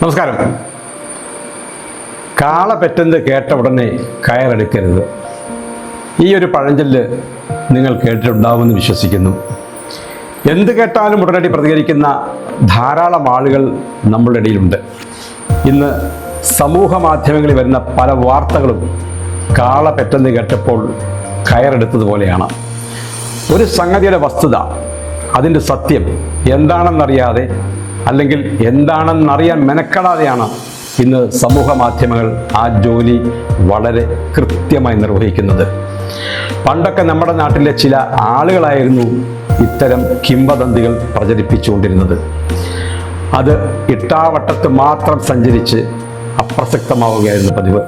നമസ്കാരം. കാള പെറ്റെന്ന് കേട്ട ഉടനെ കയറെടുക്കരുത്. ഈ ഒരു പഴഞ്ചൊല്ല് നിങ്ങൾ കേട്ടിട്ടുണ്ടാവുമെന്ന് വിശ്വസിക്കുന്നു. എന്ത് കേട്ടാലും ഉടനടി പ്രതികരിക്കുന്ന ധാരാളം ആളുകൾ നമ്മളുടെ ഇടയിലുണ്ട്. ഇന്ന് സമൂഹ മാധ്യമങ്ങളിൽ വരുന്ന പല വാർത്തകളും കാള പെറ്റെന്ന് കേട്ടപ്പോൾ കയറെടുത്തതുപോലെയാണ് ഒരു സംഗതിയുടെ വസ്തുത അതിന്റെ സത്യം എന്താണെന്നറിയാതെ അല്ലെങ്കിൽ എന്താണെന്നറിയാൻ മെനക്കെടാതെയാണ് ഇന്ന് സമൂഹ മാധ്യമങ്ങൾ ആ ജോലി വളരെ കൃത്യമായി നിർവഹിക്കുന്നത്. പണ്ടൊക്കെ നമ്മുടെ നാട്ടിലെ ചില ആളുകളായിരുന്നു ഇത്തരം കിംവദന്തികൾ പ്രചരിപ്പിച്ചുകൊണ്ടിരുന്നത്. അത് ഇട്ടാവട്ടത്ത് മാത്രം സഞ്ചരിച്ച് അപ്രസക്തമാവുകയായിരുന്നു പതിവ്.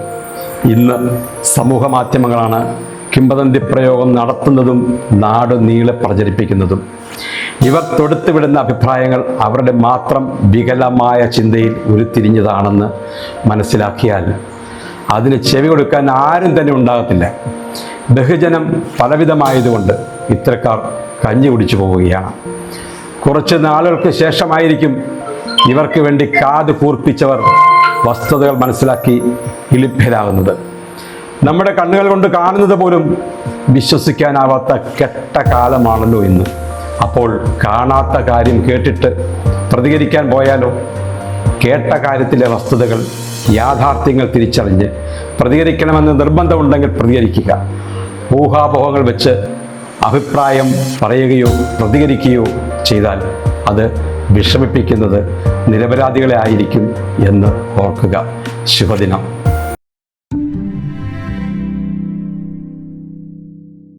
ഇന്ന് സമൂഹ മാധ്യമങ്ങളാണ് കിംവദന്തി പ്രയോഗം നടത്തുന്നതും നാട് നീളെ പ്രചരിപ്പിക്കുന്നതും. ഇവർ തൊടുത്തുവിടുന്ന അഭിപ്രായങ്ങൾ അവരുടെ മാത്രം വികലമായ ചിന്തയിൽ ഉരുത്തിരിഞ്ഞതാണെന്ന് മനസ്സിലാക്കിയാൽ അതിന് ചെവി കൊടുക്കാൻ ആരും തന്നെ ഉണ്ടാകത്തില്ല. ബഹുജനം പലവിധമായതുകൊണ്ട് ഇത്തരക്കാർ കഞ്ഞി കുടിച്ചു പോവുകയാണ്. കുറച്ച് നാളുകൾക്ക് ശേഷമായിരിക്കും ഇവർക്ക് വേണ്ടി കാത് കൂർപ്പിച്ചവർ വസ്തുതകൾ മനസ്സിലാക്കി ഇളിഭ്യരാകുന്നത്. നമ്മുടെ കണ്ണുകൾ കൊണ്ട് കാണുന്നത് പോലും വിശ്വസിക്കാനാവാത്ത കെട്ട കാലമാണല്ലോ ഇന്ന്. അപ്പോൾ കാണാത്ത കാര്യം കേട്ടിട്ട് പ്രതികരിക്കാൻ പോയാലോ? കേട്ട കാര്യത്തിലെ വസ്തുതകൾ യാഥാർത്ഥ്യങ്ങൾ തിരിച്ചറിഞ്ഞ് പ്രതികരിക്കണമെന്ന് നിർബന്ധമുണ്ടെങ്കിൽ പ്രതികരിക്കുക. ഊഹാപോഹങ്ങൾ വെച്ച് അഭിപ്രായം പറയുകയോ പ്രതികരിക്കുകയോ ചെയ്താൽ അത് വിഷമിപ്പിക്കുന്നത് നിരപരാധികളെ ആയിരിക്കും എന്ന് ഓർക്കുക. ശുഭദിനം.